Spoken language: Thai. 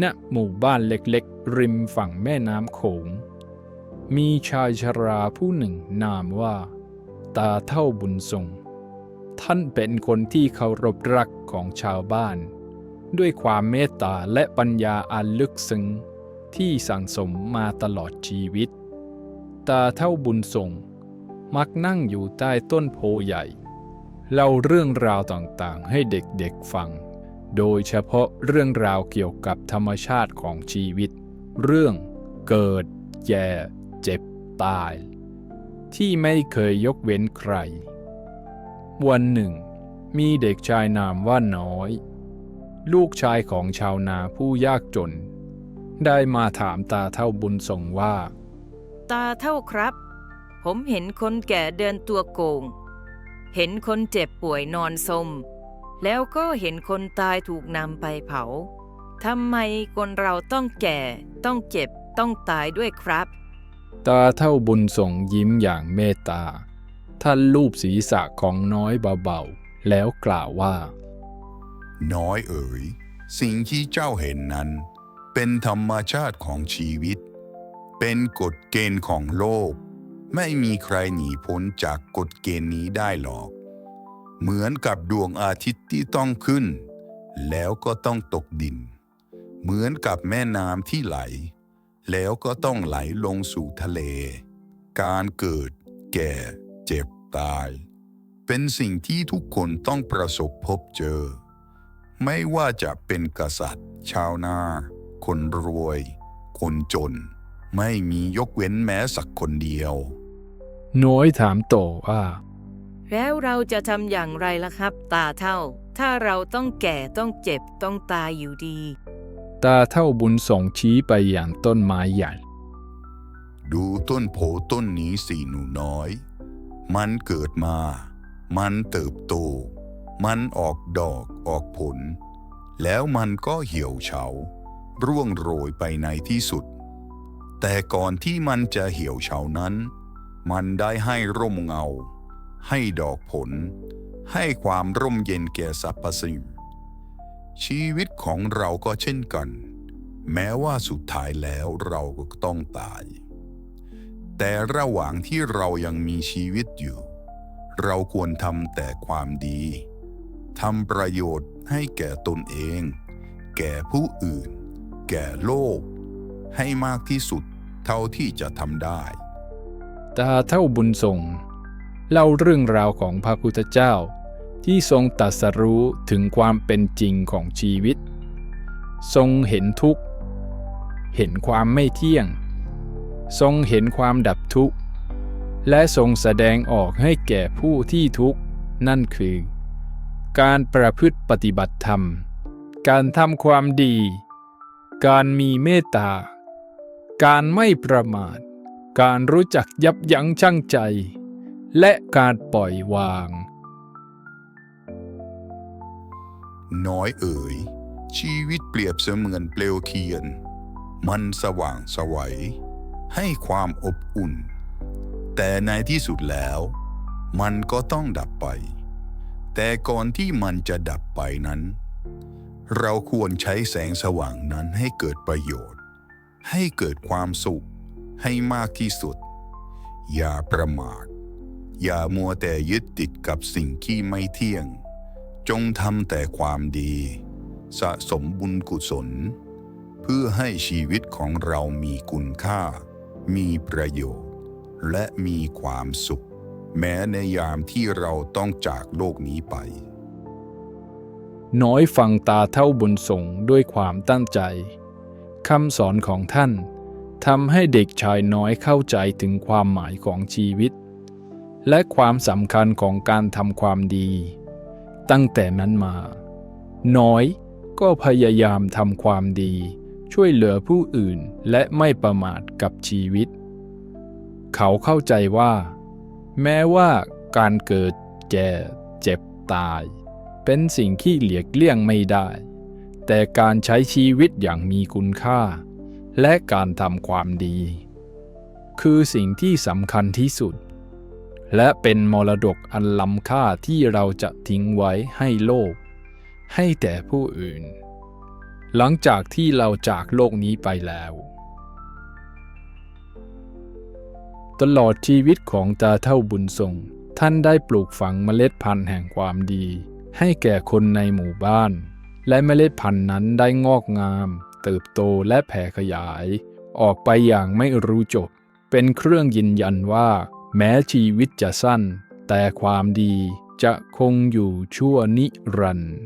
ณหมู่บ้านเล็กๆ ริมฝั่งแม่น้ำโขง มีชายชราผู้หนึ่งนามว่า ตาเท่าบุญทรง ท่านเป็นคนที่เคารพรักของชาวบ้าน ด้วยความเมตตาและปัญญาอันลึกซึ้งที่สั่งสมมาตลอดชีวิต ตาเท่าบุญทรงมักนั่งอยู่ใต้ต้นโพใหญ่ เล่าเรื่องราวต่างๆ ให้เด็กๆฟัง โดยเฉพาะเรื่องราวเกี่ยวกับธรรมชาติของชีวิต เรื่องเกิด แย่ เจ็บ ตาย ที่ไม่เคยยกเว้นใคร วันหนึ่ง มีเด็กชายนามว่าน้อย ลูกชายของชาวนาผู้ยากจน ได้มาถามตาเท่าบุญส่งว่า ตาเท่าครับ ผมเห็นคนแก่เดินตัวโกง เห็นคนเจ็บป่วยนอนสม แล้วก็เห็นคนตายถูกนำไปเผาทำไมคนเราต้องแก่ ต้องเจ็บ ต้องตายด้วยครับ ตาเท่าบุญส่งยิ้มอย่างเมตตา ท่านลูบศีรษะของน้อยเบาๆ แล้วกล่าวว่า น้อยเอ๋ย สิ่งที่เจ้าเห็นนั้น เป็นธรรมชาติของชีวิต เป็นกฎเกณฑ์ของโลก ไม่มีใครหนีพ้นจากกฎเกณฑ์นี้ได้หรอก เหมือนกับดวงอาทิตย์ที่ต้องขึ้น แล้วก็ต้องตกดิน เหมือนกับแม่น้ำที่ไหล แล้วก็ต้องไหลลงสู่ทะเล การเกิด แก่ เจ็บตาย เป็นสิ่งที่ทุกคนต้องประสบพบเจอ ไม่ว่าจะเป็นกษัตริย์ ชาวนา คนรวย คนจน ไม่มียกเว้นแม้สักคนเดียว น้อยถามต่อว่า แล้วเราจะทำอย่างไรล่ะครับ ตาเท่า ถ้าเราต้องแก่ต้องเจ็บต้องตายอยู่ดี ตาเท่าบุญส่งชี้ไปอย่างต้นไม้ใหญ่ ดูต้นโพต้นนี้สิหนูน้อย มันเกิดมา มันเติบโต มันออกดอกออกผล แล้วมันก็เหี่ยวเฉา ร่วงโรยไปในที่สุด แต่ก่อนที่มันจะเหี่ยวเฉานั้น มันได้ให้ร่มเงา ให้ดอกผล ให้ความร่มเย็นแก่สรรพสิ่ง ชีวิตของเราก็เช่นกัน แม้ว่าสุดท้ายแล้วเราก็ต้องตาย แต่ระหว่างที่เรายังมีชีวิตอยู่ เราควรทำแต่ความดีทำประโยชน์ให้แก่ตนเอง แก่ผู้อื่น แก่โลก ให้มากที่สุดเท่าที่จะทำได้ ตาเท่าบุญส่ง เล่าเรื่องราวของพระพุทธเจ้า ที่ทรงตรัสรู้ถึงความเป็นจริงของชีวิต ทรงเห็นทุกข์ เห็นความไม่เที่ยง ทรงเห็นความดับทุกข์ และทรงแสดงออกให้แก่ผู้ที่ทุกข์ นั่นคือ การประพฤติปฏิบัติธรรม การทำความดี การมีเมตตา การไม่ประมาท การรู้จักยับยั้งชั่งใจ และการปล่อยวาง น้อยเอ๋ย ชีวิตเปรียบเสมือนเปลวเทียน มันสว่างสวัย ให้ความอบอุ่น แต่ในที่สุดแล้ว มันก็ต้องดับไป แต่ก่อนที่มันจะดับไปนั้น เราควรใช้แสงสว่างนั้นให้เกิดประโยชน์ ให้เกิดความสุขให้มากที่สุด อย่าประมาท อย่ามัวแต่ยึดติดกับสิ่งที่ไม่เที่ยง จงทำแต่ความดี สะสมบุญกุศล เพื่อให้ชีวิตของเรามีคุณค่า มีประโยชน์ และมีความสุข แม้ในยามที่เราต้องจากโลกนี้ไป น้อยฟังตาเท่าบุญส่งด้วยความตั้งใจคำสอนของท่านทำให้เด็กชายน้อยเข้าใจถึงความหมายของชีวิต และความสำคัญของการทำความดี ตั้งแต่นั้นมา น้อยก็พยายามทำความดี ช่วยเหลือผู้อื่นและไม่ประมาทกับชีวิต เขาเข้าใจว่า แม้ว่าการเกิดแก่เจ็บตาย เป็นสิ่งที่เหลียกเลี่ยงไม่ได้ แต่การใช้ชีวิตอย่างมีคุณค่า และการทำความดี คือสิ่งที่สำคัญที่สุด และเป็นมรดกอันล้ำค่าที่เราจะทิ้งไว้ให้โลก ให้แต่ผู้อื่น หลังจากที่เราจากโลกนี้ไปแล้ว ตลอดชีวิตของตาเท่าบุญทรง ท่านได้ปลูกฝังเมล็ดพันธุ์แห่งความดี ให้แก่คนในหมู่บ้าน และเมล็ดพันธุ์นั้นได้งอกงาม เติบโตและแผ่ขยาย ออกไปอย่างไม่รู้จบ เป็นเครื่องยืนยันว่า แม้ชีวิตจะสั้น แต่ความดีจะคงอยู่ชั่วนิรันดร์